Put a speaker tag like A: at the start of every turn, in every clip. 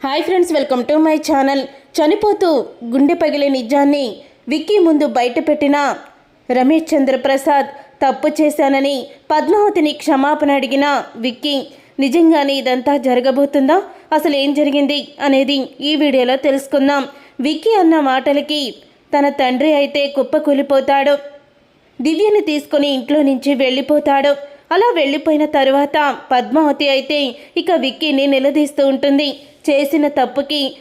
A: Hi friends welcome to my channel. చనిపోతూ గుండె పగిలే నిజాన్ని విక్కీ ముందు బయటపెట్టిన రమేష్ చంద్రప్రసాద్ తప్పు చేశానని పద్మావతిని క్షమాపణ అడిగిన విక్కీ నిజంగానే ఇదంతా జరగబోతుందా? అసలు ఏం జరిగింది? అనేది ఈ వీడియోలో తెలుసుకుందాం. విక్కీ అన్న మాటలకి తన తండ్రి అయితే కుప్పకూలిపోతాడు. దివ్యని తీసుకుని ఇంట్లో నుంచి వెళ్ళిపోతాడు. అలా వెళ్ళిపోయిన తరువాత పద్మావతి అయితే ఇక విక్కీని నిలదీస్తూ ఉంటుంది. చేసిన తప్పుకి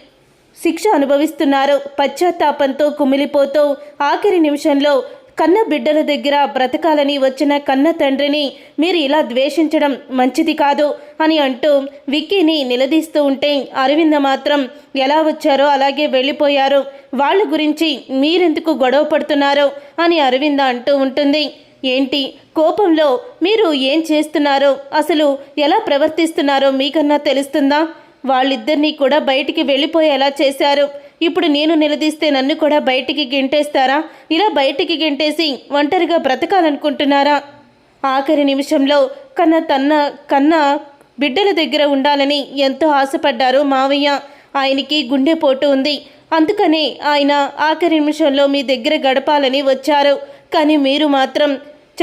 A: శిక్ష అనుభవిస్తున్నారు. పశ్చాత్తాపంతో కుమిలిపోతూ ఆఖరి నిమిషంలో కన్న బిడ్డల దగ్గర బ్రతకాలని వచ్చిన కన్న తండ్రిని మీరు ఇలా ద్వేషించడం మంచిది కాదు అని అంటూ విక్కీని నిలదీస్తూ ఉంటే అరవింద మాత్రం ఎలా వచ్చారో అలాగే వెళ్ళిపోయారు. వాళ్ళ గురించి మీరెందుకు గొడవ పడుతున్నారో అని అరవింద అంటూ ఉంటుంది. ఏంటి? కోపంలో మీరు ఏం చేస్తున్నారో? అసలు ఎలా ప్రవర్తిస్తున్నారో మీకన్నా తెలుస్తుందా? వాళ్ళిద్దరినీ కూడా బయటికి వెళ్ళిపోయేలా చేశారు. ఇప్పుడు నేను నిలదీస్తే నన్ను కూడా బయటికి గెంటేస్తారా? ఇలా బయటికి గెంటేసి ఒంటరిగా బ్రతకాలనుకుంటున్నారా? ఆఖరి నిమిషంలో కన్న తన్న కన్న బిడ్డల దగ్గర ఉండాలని ఎంతో ఆశపడ్డారు మావయ్య. ఆయనకి గుండెపోటు ఉంది. అందుకనే ఆయన ఆఖరి నిమిషంలో మీ దగ్గర గడపాలని వచ్చారు. కానీ మీరు మాత్రం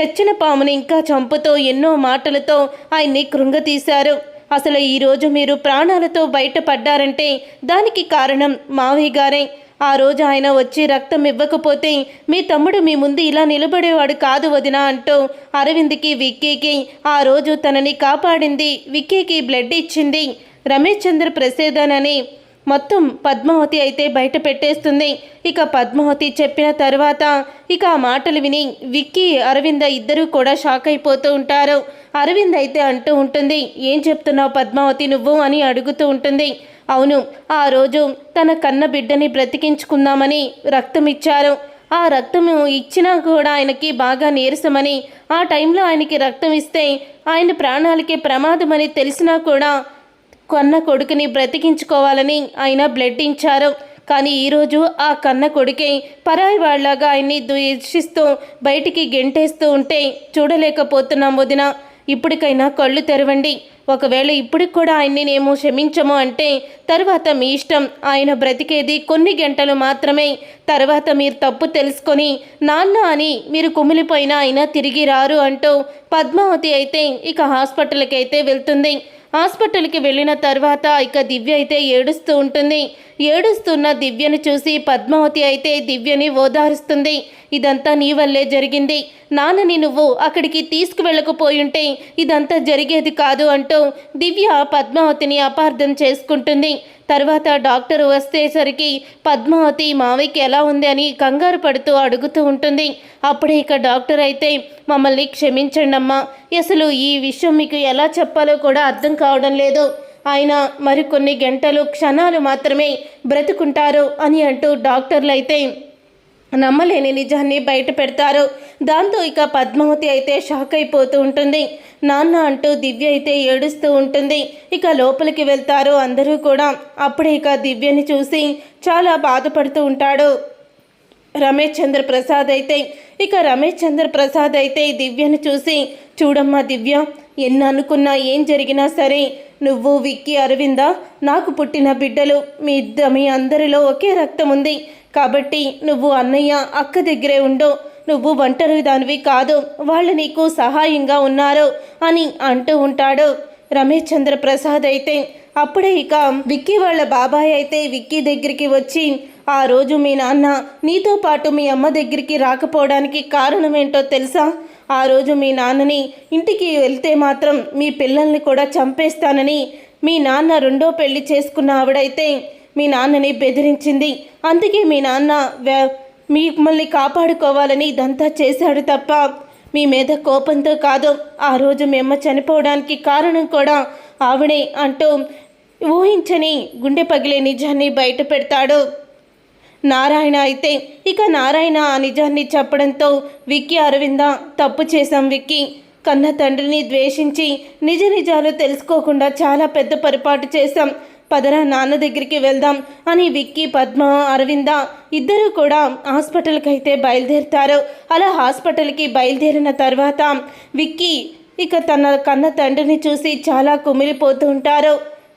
A: చచ్చిన పాముని ఇంకా చంపుతో ఎన్నో మాటలతో ఆయన్ని కృంగతీశారు. అసలు ఈరోజు మీరు ప్రాణాలతో బయటపడ్డారంటే దానికి కారణం మావయ్య గారే. ఆ రోజు ఆయన వచ్చి రక్తం ఇవ్వకపోతే మీ తమ్ముడు మీ ముందు ఇలా నిలబడేవాడు కాదు వదినా అంటూ అరవింద్కి విక్కీకి ఆ రోజు తనని కాపాడింది విక్కీకి బ్లడ్ ఇచ్చింది రమేష్ చంద్ర ప్రసేదన్ అని మొత్తం పద్మావతి అయితే బయట పెట్టేస్తుంది. ఇక పద్మావతి చెప్పిన తర్వాత ఇక ఆ మాటలు విని విక్కీ అరవింద ఇద్దరూ కూడా షాక్ అయిపోతూ ఉంటారు. అరవింద్ అయితే అంటూ ఉంటుంది ఏం చెప్తున్నావు పద్మావతి నువ్వు? అని అడుగుతూ ఉంటుంది. అవును ఆ రోజు తన కన్న బిడ్డని బ్రతికించుకుందామని రక్తం ఇచ్చారు. ఆ రక్తం ఇచ్చినా కూడా ఆయనకి బాగా నీరసమని ఆ టైంలో ఆయనకి రక్తం ఇస్తే ఆయన ప్రాణాలకి ప్రమాదమని తెలిసినా కూడా కన్న కొడుకుని బ్రతికించుకోవాలని ఆయన బ్లడ్ ఇచ్చారు కానీ ఈరోజు ఆ కన్న కొడుకే పరాయి వాళ్ళలాగా ఆయన్ని దూషిస్తూ బయటికి గెంటేస్తూ ఉంటే చూడలేకపోతున్నాం వదిన. ఇప్పటికైనా కళ్ళు తెరవండి. ఒకవేళ ఇప్పటికి కూడా ఆయన్ని మేము క్షమించము అంటే తర్వాత మీ ఇష్టం. ఆయన బ్రతికేది కొన్ని గంటలు మాత్రమే. తర్వాత మీరు తప్పు తెలుసుకొని నాన్న అని మీరు కుమిలిపోయిన ఆయన తిరిగి రారు అంటూ పద్మావతి అయితే ఇక హాస్పిటల్కి అయితే వెళ్తుంది. హాస్పిటల్కి వెళ్ళిన తర్వాత ఇక దివ్య అయితే ఏడుస్తూ ఉంటుంది. ఏడుస్తున్న దివ్యను చూసి పద్మావతి అయితే దివ్యని ఓదారుస్తుంది. ఇదంతా నీ వల్లే జరిగింది. నాన్నని నువ్వు అక్కడికి తీసుకువెళ్ళకపోయుంటే ఇదంతా జరిగేది కాదు అంటూ దివ్య పద్మావతిని అపార్థం చేసుకుంటుంది. తర్వాత డాక్టర్ వచ్చేసరికి పద్మావతి మావయ్యకి ఎలా ఉంది అని కంగారు పడుతూ అడుగుతూ ఉంటుంది. అప్పుడే ఇక డాక్టర్ అయితే మమ్మల్ని క్షమించండి అమ్మా అసలు ఈ విషయం మీకు ఎలా చెప్పాలో కూడా అర్థం కావడం లేదు. ఆయన మరికొన్ని గంటలు క్షణాలు మాత్రమే బ్రతుకుంటారు అని అంటూ డాక్టర్లు అయితే నమ్మలేని నిజాన్ని బయట పెడతారు. దాంతో ఇక పద్మావతి అయితే షాక్ అయిపోతూ ఉంటుంది. నాన్న అంటూ దివ్య అయితే ఏడుస్తూ ఉంటుంది. ఇక లోపలికి వెళ్తారు అందరూ కూడా. అప్పుడే ఇక దివ్యని చూసి చాలా బాధపడుతూ ఉంటాడు. రమేష్ చంద్ర ప్రసాద్ అయితే ఇక రమేష్ చంద్ర ప్రసాద్ అయితే దివ్యను చూసి చూడమ్మా దివ్య ఎన్ని అనుకున్నా ఏం జరిగినా సరే నువ్వు విక్కీ అరవింద నాకు పుట్టిన బిడ్డలు మీ ఇద్ద మీ అందరిలో ఒకే రక్తం ఉంది. కాబట్టి నువ్వు అన్నయ్య అక్క దగ్గరే ఉండు. నువ్వు ఒంటరి దానివి కాదు. వాళ్ళు నీకు సహాయంగా ఉన్నారు అని అంటూ ఉంటాడు. రమేష్ చంద్ర ప్రసాద్ అయితే అప్పుడే ఇక విక్కీ వాళ్ళ బాబాయ్ అయితే విక్కీ దగ్గరికి వచ్చి ఆ రోజు మీ నాన్న నీతో పాటు మీ అమ్మ దగ్గరికి రాకపోవడానికి కారణం ఏంటో తెలుసా? ఆ రోజు మీ నాన్నని ఇంటికి వెళ్తే మాత్రం మీ పిల్లల్ని కూడా చంపేస్తానని మీ నాన్న రెండో పెళ్ళి చేసుకున్న ఆవిడైతే మీ నాన్నని బెదిరించింది. అందుకే మీ నాన్న వ్య- మిమ్మల్ని కాపాడుకోవాలని ఇదంతా చేశాడు తప్ప మీ మీద కోపంతో కాదు. ఆ రోజు మీ అమ్మ చనిపోవడానికి కారణం కూడా ఆవిడే అంటూ ఊహించని గుండె పగిలే నిజాన్ని బయట పెడతాడు. నారాయణ అయితే ఇక నారాయణ ఆ నిజాన్ని చెప్పడంతో విక్కీ అరవింద తప్పు చేశాం విక్కీ. కన్న తండ్రిని ద్వేషించి నిజ నిజాలు తెలుసుకోకుండా చాలా పెద్ద పొరపాటు చేశాం. పదరా నాన్న దగ్గరికి వెళ్దాం అని విక్కీ పద్మ అరవింద ఇద్దరూ కూడా హాస్పిటల్కి అయితే బయలుదేరుతారు. అలా హాస్పిటల్కి బయలుదేరిన తర్వాత విక్కీ ఇక తన కన్న తండ్రిని చూసి చాలా కుమిలిపోతూ ఉంటారు.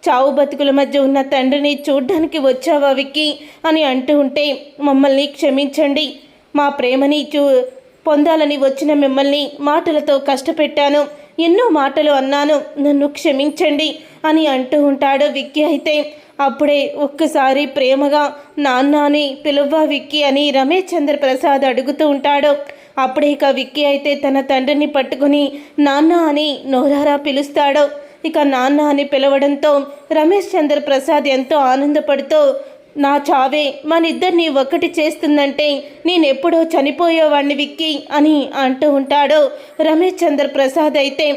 A: చావు బతుకుల మధ్య ఉన్న తండ్రిని చూడ్డానికి వచ్చావా విక్కీ అని అంటూ ఉంటే మమ్మల్ని క్షమించండి. మా ప్రేమని చూ పొందాలని వచ్చిన మిమ్మల్ని మాటలతో కష్టపెట్టాను. ఎన్నో మాటలు అన్నాను. నన్ను క్షమించండి అని అంటూ ఉంటాడు విక్కీ అయితే. అప్పుడే ఒక్కసారి ప్రేమగా నాన్న అని పిలువ్వా విక్కీ అని రమేష్ చంద్ర ప్రసాద్ అడుగుతూ ఉంటాడు. అప్పుడే ఇక విక్కీ అయితే తన తండ్రిని పట్టుకుని నాన్న అని నోరారా పిలుస్తాడు. ఇక నాన్న అని పిలవడంతో రమేష్ చంద్ర ప్రసాద్ ఎంతో ఆనందపడుతూ నా చావే మనిద్దరిని ఒకటి చేస్తుందంటే నేనెప్పుడో చనిపోయేవాడిని విక్కీ అని అంటూ ఉంటాడు. రమేష్ చంద్ర ప్రసాద్ అయితే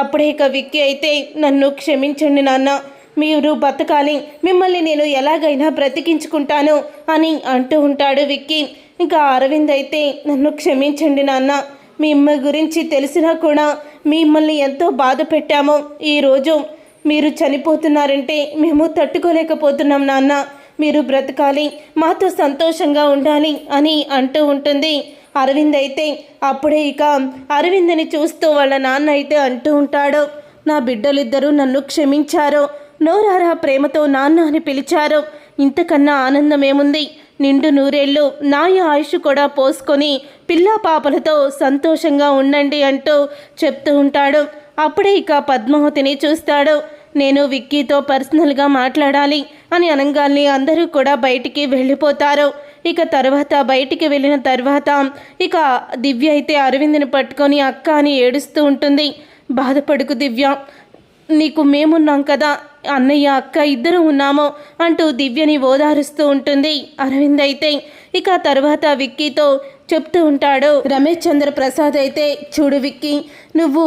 A: అప్పుడే ఇక విక్కీ అయితే నన్ను క్షమించండి నాన్న మీరు బతకాలి మిమ్మల్ని నేను ఎలాగైనా బ్రతికించుకుంటాను అని అంటూ ఉంటాడు విక్కీ. ఇంకా అరవింద్ అయితే నన్ను క్షమించండి నాన్న మీ అమ్మ గురించి తెలిసినా కూడా మిమ్మల్ని ఎంతో బాధ పెట్టాము. ఈరోజు మీరు చనిపోతున్నారంటే మేము తట్టుకోలేకపోతున్నాం నాన్న. మీరు బ్రతకాలి మాతో సంతోషంగా ఉండాలి అని అంటూ ఉంటుంది. అరవింద్ అయితే అప్పుడే ఇక అరవింద్ని చూస్తూ వాళ్ళ నాన్న అయితే అంటూ ఉంటాడు. నా బిడ్డలిద్దరూ నన్ను క్షమించారు. నోరారా ప్రేమతో నాన్న అని పిలిచారు. ఇంతకన్నా ఆనందం ఏముంది? నిండు నూరేళ్ళు నాయ ఆయుష్ కూడా పోసుకొని పిల్లా పాపలతో సంతోషంగా ఉండండి అంటూ చెప్తూ ఉంటాడు. అప్పుడే ఇక పద్మావతిని చూస్తాడు. నేను విక్కీతో పర్సనల్గా మాట్లాడాలి అని అనగానే అందరూ కూడా బయటికి వెళ్ళిపోతారు. ఇక తర్వాత బయటికి వెళ్ళిన తర్వాత ఇక దివ్య అయితే అరవింద్ని పట్టుకొని అక్క అని ఏడుస్తూ ఉంటుంది. బాధపడుకు దివ్య నీకు మేమున్నాం కదా అన్నయ్య అక్క ఇద్దరు ఉన్నాము అంటూ దివ్యని ఓదారుస్తూ ఉంటుంది. అరవింద్ అయితే ఇక తర్వాత విక్కీతో చెప్తూ ఉంటాడు రమేష్ చంద్ర ప్రసాద్ అయితే చూడు విక్కీ నువ్వు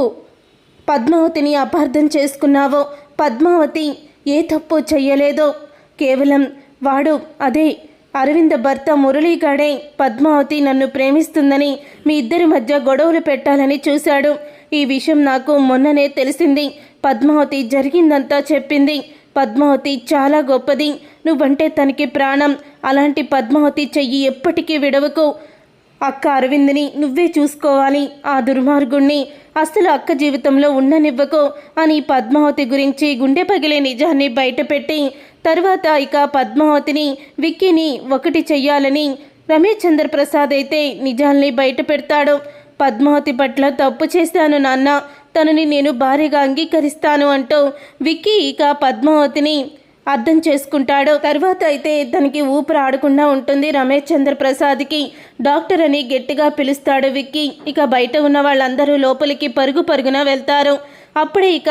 A: పద్మావతిని అపార్థం చేసుకున్నావో. పద్మావతి ఏ తప్పు చెయ్యలేదో. కేవలం వాడు అదే అరవింద భర్త మురళీగాడే పద్మావతి నన్ను ప్రేమిస్తుందని మీ ఇద్దరి మధ్య గొడవలు పెట్టాలని చూశాడు. ఈ విషయం నాకు మొన్ననే తెలిసింది. పద్మావతి జరిగిందంతా చెప్పింది. పద్మావతి చాలా గొప్పది. నువ్వంటే తనకి ప్రాణం. అలాంటి పద్మావతి చెయ్యి ఎప్పటికీ విడవకు. అక్క అరవింద్ని నువ్వే చూసుకోవాలి. ఆ దుర్మార్గుణ్ణి అసలు అక్క జీవితంలో ఉండనివ్వకు అని పద్మావతి గురించి గుండె పగిలే నిజాన్ని బయటపెట్టి తర్వాత ఇక పద్మావతిని విక్కీని ఒకటి చెయ్యాలని రమేష్ చంద్రప్రసాద్ అయితే నిజాల్ని బయట పెడతాడు పద్మావతి పట్ల తప్పు చేశాను నాన్న తనని నేను భారీగా అంగీకరిస్తాను అంటూ విక్కీ ఇక పద్మావతిని అర్థం చేసుకుంటాడు. తర్వాత అయితే తనకి ఊపిరి ఆడకుండా ఉంటుంది రమేష్ చంద్ర ప్రసాద్కి డాక్టర్ అని గట్టిగా పిలుస్తాడు విక్కీ. ఇక బయట ఉన్న వాళ్ళందరూ లోపలికి పరుగు పరుగున వెళ్తారు. అప్పుడే ఇక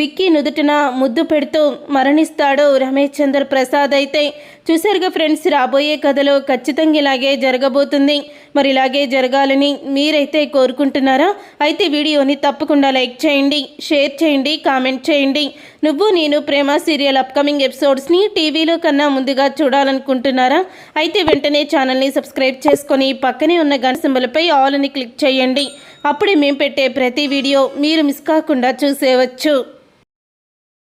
A: విక్కీ నుదుటిన ముద్దు పెడుతూ మరణిస్తాడు రమేష్ చంద్ర ప్రసాద్ అయితే చూసారుగా ఫ్రెండ్స్ రాబోయే కథలో ఖచ్చితంగా ఇలాగే జరగబోతుంది. మరి ఇలాగే జరగాలని మీరైతే కోరుకుంటున్నారా? అయితే వీడియోని తప్పకుండా లైక్ చేయండి షేర్ చేయండి కామెంట్ చేయండి. నువ్వు నేను ప్రేమ సీరియల్ అప్కమింగ్ ఎపిసోడ్స్ని టీవీలో కన్నా ముందుగా చూడాలనుకుంటున్నారా? అయితే వెంటనే ఛానల్ని సబ్స్క్రైబ్ చేసుకొని పక్కనే ఉన్న గంట ఆల్ని ఆల్ అని క్లిక్ చేయండి. అప్పుడే మేము పెట్టే ప్రతి వీడియో మీరు మిస్ కాకుండా చూసేవచ్చు.